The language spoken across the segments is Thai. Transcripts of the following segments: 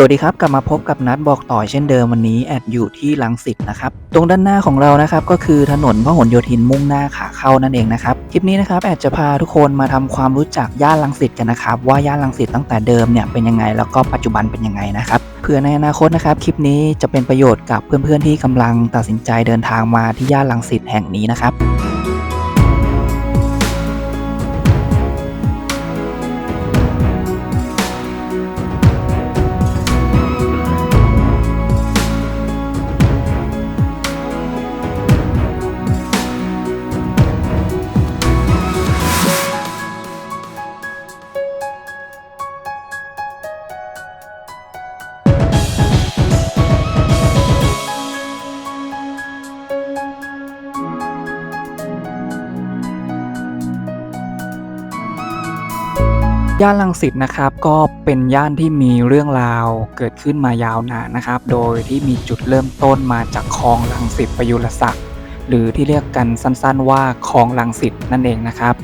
สวัสดีครับ กลับมาพบกับนัดบอกต่อเช่นเดิมวันนี้แอดอยู่ที่ลังสิตนะครับ ตรงด้านหน้าของเรานะครับก็คือถนนพหลโยธินมุ่งหน้าขาเข้านั่นเองนะครับ คลิปนี้นะครับแอดจะพาทุกคนมาทำความรู้จักย่านลังสิตกันนะครับ ว่าย่านลังสิตตั้งแต่เดิมเนี่ยเป็นยังไงแล้วก็ปัจจุบันเป็นยังไงนะครับเพื่อในอนาคตนะครับคลิปนี้จะเป็นประโยชน์กับเพื่อนๆที่กำลังตัดสินใจเดินทางมาที่ย่านลังสิตแห่งนี้นะครับ ย่านลังสิตนะครับก็เป็นย่านที่มีเรื่องราวเกิดขึ้นมายาวนานนะครับ โดยที่มีจุดเริ่มต้นมาจากคลองลังสิตประยุรศักดิ์หรือที่เรียกกันสั้นๆว่าคลองลังสิตนั่นเองนะครับ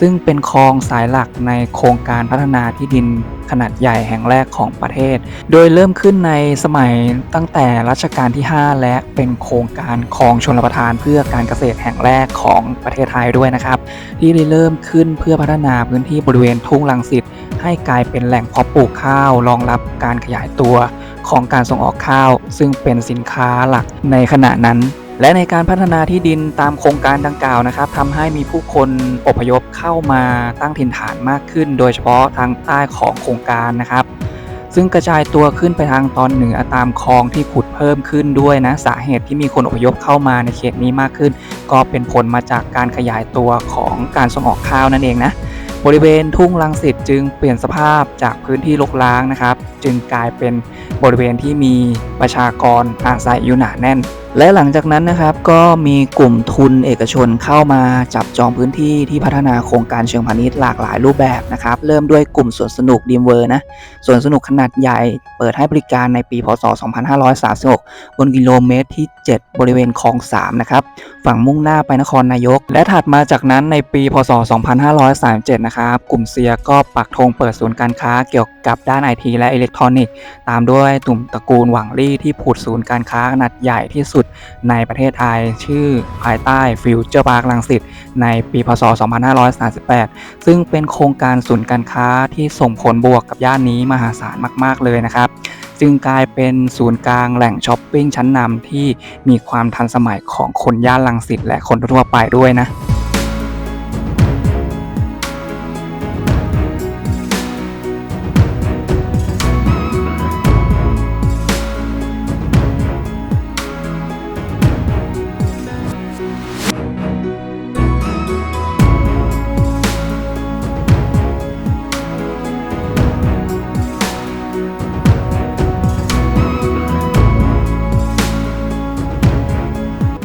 ซึ่งเป็นคลองสายหลักในโครงการพัฒนาที่ดินขนาดใหญ่แห่งแรกของประเทศ โดยเริ่มขึ้นในสมัยตั้งแต่รัชกาลที่ 5 และเป็นโครงการคลองชลประทานเพื่อการเกษตรแห่งแรกของประเทศไทยด้วยนะครับ ที่ได้เริ่มขึ้นเพื่อพัฒนาพื้นที่บริเวณทุ่งลังสิตให้กลายเป็นแหล่งเพาะปลูกข้าวรองรับการขยายตัวของการส่งออกข้าว ซึ่งเป็นสินค้าหลักในขณะนั้น และในการพัฒนาที่ดินตามโครงการดังกล่าวนะครับทำให้มีผู้คนอพยพเข้ามาตั้งถิ่นฐานมากขึ้น โดยเฉพาะทางใต้ของโครงการนะครับ ซึ่งกระจายตัวขึ้นไปทางตอนเหนือตามคลองที่ขุดเพิ่มขึ้นด้วยนะสาเหตุที่มีคนอพยพเข้ามาในเขตนี้มากขึ้น ก็เป็นผลมาจากการขยายตัวของการส่งออกข้าวนั่นเองนะบริเวณทุ่งลังสิตจึงเปลี่ยนสภาพจากพื้นที่รกร้างนะครับ จึงกลายเป็นบริเวณที่มีประชากรอาศัยอยู่หนาแน่น และหลังจากนั้นนะครับก็มีกลุ่มทุนเอกชนเข้ามาจับจองพื้นที่ที่พัฒนาโครงการเชิงพาณิชย์หลากหลายรูปแบบนะครับ เริ่มด้วยกลุ่มสวนสนุกดีมเวอร์นะสวนสนุกขนาดใหญ่เปิดให้บริการในปีพศ 2536 บนกิโลเมตรที่ 7 บริเวณคลอง 3 นะครับ ฝั่งมุ่งหน้าไปนครนายก และถัดมาจากนั้นในปีพศ 2537 นะครับ กลุ่มเซียก็ปักธงเปิดศูนย์การค้าเกี่ยวกับด้านไอทีและอิเล็กทรอนิกส์ตามด้วยตุ่มตระกูลหวังลี่ที่ผุดศูนย์การค้าขนาดใหญ่ที่สุดสุดในประเทศไทย ชื่อภายใต้ฟิวเจอร์พาร์คลังสิตในปีพศ 2538 ซึ่งเป็นโครงการศูนย์การค้าที่ส่งผลบวกกับย่านนี้มหาศาลมาก ๆ เลยนะครับ จึงกลายเป็นศูนย์กลางแหล่งช้อปปิ้งชั้นนำที่มีความทันสมัยของคนย่านลังสิตและคนทั่วไปด้วยนะ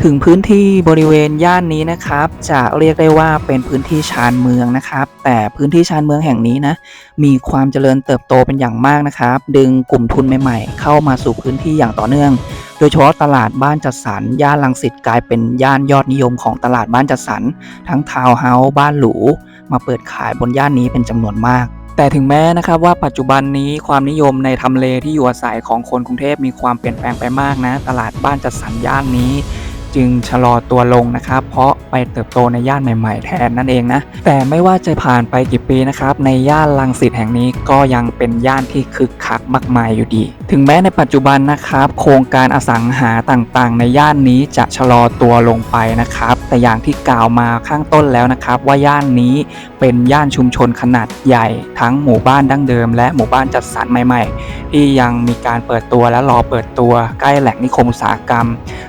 ถึงพื้นที่บริเวณย่านนี้นะครับ จะเรียกได้ว่าเป็นพื้นที่ชานเมืองนะครับ แต่พื้นที่ชานเมืองแห่งนี้นะ มีความเจริญเติบโตเป็นอย่างมากนะครับ ดึงกลุ่มทุนใหม่ๆ เข้ามาสู่พื้นที่อย่างต่อเนื่อง โดยเฉพาะตลาดบ้านจัดสรรย่านลังสิตกลายเป็นย่านยอดนิยมของตลาดบ้านจัดสรรทั้งทาวน์เฮาส์บ้านหรู มาเปิดขายบนย่านนี้เป็นจำนวนมากแต่ถึงแม้นะครับว่าปัจจุบันนี้ความนิยมในทำเลที่อยู่อาศัยของคนกรุงเทพมีความเปลี่ยนแปลงไปมากนะ ตลาดบ้านจัดสรรย่านนี้ จึงชะลอตัวลงนะครับ เพราะไปเติบโตในย่านใหม่ ๆ แทนนั่นเองนะ แต่ไม่ว่าจะผ่านไปกี่ปีนะครับ ในย่านลังสิตแห่งนี้ก็ยังเป็นย่านที่คึกคักมากมายอยู่ดี ถึงแม้ในปัจจุบันนะครับ โครงการอสังหาต่างๆ ในย่านนี้จะชะลอตัวลงไปนะครับ แต่อย่างที่กล่าวมาข้างต้นแล้วนะครับ ว่าย่านนี้เป็นย่านชุมชนขนาดใหญ่ ทั้งหมู่บ้านดั้งเดิม และหมู่บ้านจัดสรรใหม่ ๆ ที่ยังมีการเปิดตัวและรอเปิดตัวใกล้แหล่งนิคมอุตสาหกรรม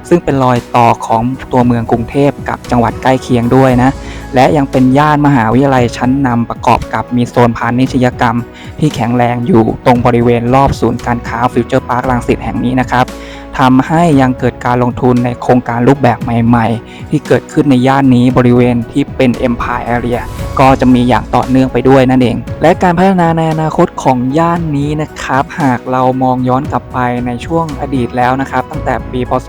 ซึ่งเป็นรอยต่อของตัวเมืองกรุงเทพกับจังหวัดใกล้เคียงด้วยนะ และยังเป็นย่านมหาวิทยาลัยชั้นนำประกอบกับมีโซนพาณิชยกรรม ที่แข็งแรงอยู่ตรงบริเวณรอบศูนย์การค้าฟิวเจอร์พาร์คลังสิตแห่งนี้นะครับ ทำให้ยังเกิดการลงทุนในโครงการรูปแบบใหม่ ๆ ที่เกิดขึ้นในย่านนี้บริเวณที่เป็น Empire Area ก็จะมีอย่างต่อเนื่องไปด้วยนั่นเอง และการพัฒนาในอนาคตของย่านนี้นะครับ หากเรามองย้อนกลับไปในช่วงอดีตแล้วนะครับ ตั้งแต่ปีพศ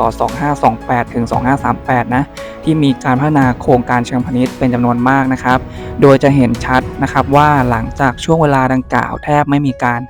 2528 ถึง 2538 นะ ที่มีการพัฒนาโครงการเชิงพาณิชย์เป็นจำนวนมากนะครับ โดยจะเห็นชัดนะครับว่าหลังจากช่วงเวลาดังกล่าวแทบไม่มีการ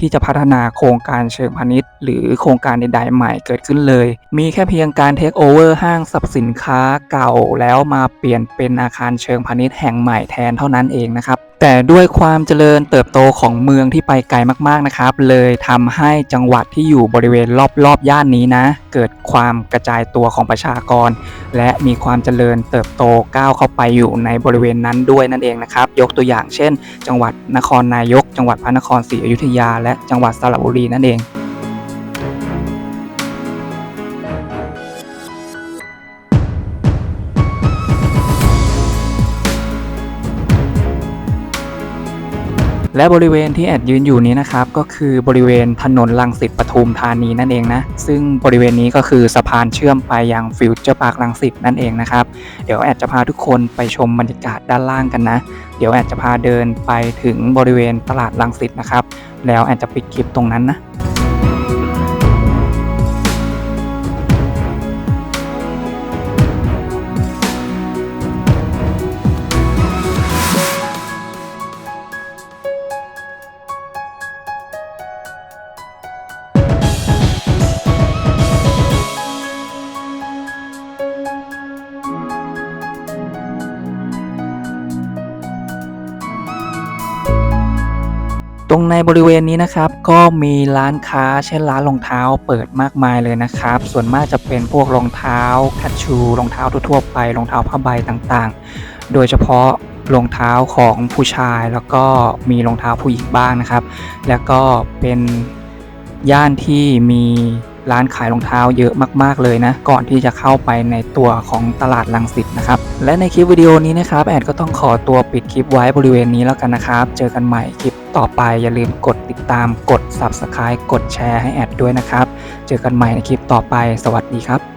ที่จะพัฒนาโครงการเชิงพาณิชย์ หรือโครงการใดๆใหม่เกิดขึ้นเลย มีแค่เพียงการเทคโอเวอร์ห้างสรรพสินค้าเก่าแล้วมาเปลี่ยนเป็นอาคารเชิงพาณิชย์แห่งใหม่แทนเท่านั้นเองนะครับ แต่ด้วยความเจริญเติบโตของเมืองที่ไปไกลมากๆนะครับ เลยทำให้จังหวัดที่อยู่บริเวณรอบๆย่านนี้นะ เกิดความกระจายตัวของประชากร และมีความเจริญเติบโตก้าวเข้าไปอยู่ในบริเวณนั้นด้วยนั่นเองนะครับ ยกตัวอย่างเช่น จังหวัดนครนายก จังหวัดพระนครศรีอยุธยา และจังหวัดสระบุรีนั่นเอง และบริเวณที่แอดยืนอยู่นี้นะครับก็คือบริเวณถนนลังสิตปทุมธานีนั่นเองนะ ซึ่งบริเวณนี้ก็คือสะพานเชื่อมไปยังฟิวเจอร์พาร์คลังสิตนั่นเองนะครับ เดี๋ยวแอดจะพาทุกคนไปชมบรรยากาศด้านล่างกันนะ เดี๋ยวแอดจะพาเดินไปถึงบริเวณตลาดลังสิตนะครับ แล้วแอดจะปิดคลิปตรงนั้นนะ รงในบริเวณนี้นะครับ ก็มีร้านค้าเช่นร้านรองเท้าเปิดมากมายเลยนะครับ ส่วนมากจะเป็นพวกรองเท้าคัชชูรองเท้าทั่วๆไปรองเท้าผ้าใบต่างๆ โดยเฉพาะรองเท้าของผู้ชายแล้วก็มีรองเท้าผู้หญิงบ้างนะครับ แล้วก็เป็นย่านที่มีร้านขายรองเท้าเยอะมาก ๆ เลยนะ ก่อนที่จะเข้าไปในตัวของตลาดลังสิตนะครับ และในคลิปวิดีโอนี้นะครับ แอดก็ต้องขอตัวปิดคลิปไว้บริเวณนี้แล้วกันนะครับ เจอกันใหม่คลิป ต่อไปอย่าลืมกดติดตามกด Subscribe กดแชร์ให้แอดด้วยนะครับ เจอกันใหม่ในคลิปต่อไปสวัสดีครับ